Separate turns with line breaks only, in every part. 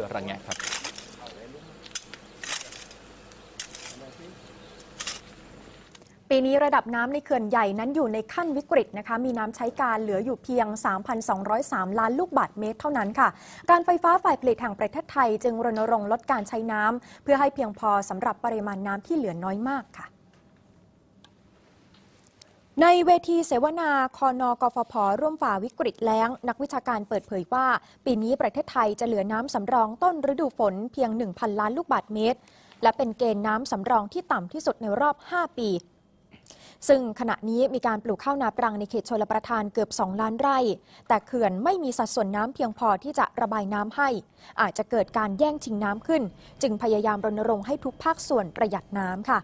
ระแงะครับ
ปีนี้ระดับน้ำในเขื่อนใหญ่นั้นอยู่ในขั้นวิกฤตนะคะ มีน้ำใช้การเหลืออยู่เพียง 3,203 ล้านลูกบาศก์เมตรเท่านั้นค่ะ การไฟฟ้าฝ่ายผลิตแห่งประเทศไทย จึงรณรงค์ลดการใช้น้ำเพื่อให้เพียงพอสำหรับปริมาณน้ำที่เหลือน้อยมากค่ะ ในเวทีเสวนาคอนกฟผ ร่วมฝ่าวิกฤตแล้ง นักวิชาการเปิดเผยว่า ปีนี้ประเทศไทยจะเหลือน้ำสำรองต้นฤดูฝนเพียง 1,000 ล้านลูกบาศก์เมตร และเป็นเกณฑ์น้ำสำรองที่ต่ำที่สุดในรอบ 5 ปี ซึ่งขณะนี้มีการปลูกข้าวนาปรังในเขตชลประทานเกือบ 2 ล้านไร่ แต่เขื่อนไม่มีสัดส่วนน้ำเพียงพอที่จะระบายน้ำให้ อาจจะเกิดการแย่งชิงน้ำขึ้น จึงพยายามรณรงค์ให้ทุกภาคส่วนประหยัดน้ำค่ะ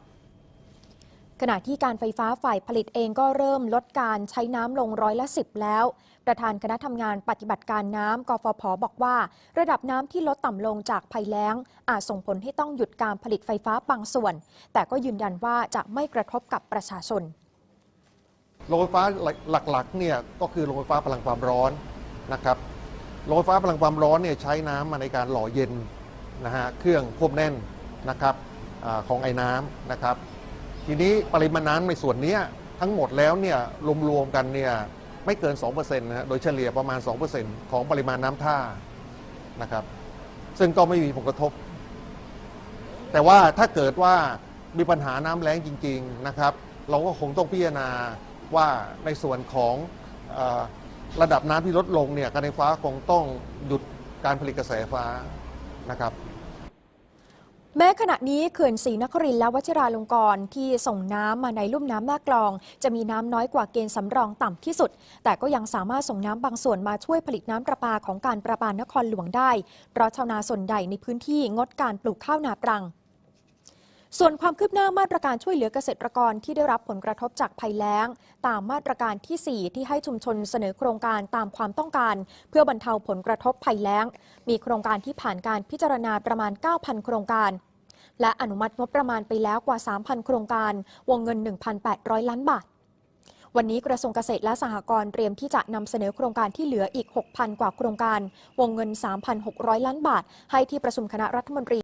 ขณะที่การไฟฟ้าฝ่ายผลิตเองก็เริ่มลดการใช้น้ำลงร้อยละสิบแล้ว ประธานคณะทำงานปฏิบัติการน้ำกฟผบอกว่า ระดับน้ำที่ลดต่ำลงจากภัยแล้ง อาจส่งผลให้ต้องหยุดการผลิตไฟฟ้าบางส่วน แต่ก็ยืนยันว่าจะไม่กระทบกับประชาชน
โรงไฟฟ้าหลักๆเนี่ยก็คือโรงไฟฟ้าพลังความร้อนนะครับโรงไฟฟ้าพลังความร้อนเนี่ยใช้น้ำมาในการหล่อเย็นนะฮะเครื่องควบแน่นนะครับอของไอ้น้ำนะครับ ทีนี้ปริมาณน้ำในส่วนนี้ทั้งหมดแล้วเนี่ยรวมๆกันเนี่ยไม่เกิน 2%นะฮะโดยเฉลี่ยประมาณ 2%ของปริมาณน้ำท่านะครับ ซึ่งก็ไม่มีผลกระทบ แต่ว่าถ้าเกิดว่ามีปัญหาน้ำแล้งจริง ๆนะครับ เราก็คงต้องพิจารณาว่าในส่วนของอระดับน้ำที่ลดลงเนี่ยการไฟฟ้าคงต้องหยุดการผลิตกระแสไฟฟ้านะครับ
แม้ขณะนี้เขื่อนศรีนครินทร์และวัชิราลงกรณ์ที่ส่งน้ำมาในลุ่มน้ำแม่กลอง จะมีน้ำน้อยกว่าเกณฑ์สำรองต่ำที่สุด แต่ก็ยังสามารถส่งน้ำบางส่วนมาช่วยผลิตน้ำประปาของการประปานครหลวงได้ เพราะชาวนาส่วนใหญ่ในพื้นที่งดการปลูกข้าวนาปรังส่วนความคืบหน้ามาตรการช่วยเหลือเกษตรกรที่ได้รับผลกระทบจากภัยแล้ง ตามมาตรการที่ 4 ที่ให้ชุมชนเสนอโครงการตามความต้องการ เพื่อบรรเทาผลกระทบภัยแล้ง มีโครงการที่ผ่านการพิจารณาประมาณ 9,000 โครงการ และอนุมัติงบประมาณไปแล้วกว่า 3,000 โครงการ วงเงิน 1,800 ล้านบาท วันนี้กระทรวงเกษตรและสหกรณ์เตรียมที่จะนำเสนอโครงการที่เหลืออีก 6,000 กว่าโครงการ วงเงิน 3,600 ล้านบาท ให้ที่ประชุมคณะรัฐมนตรี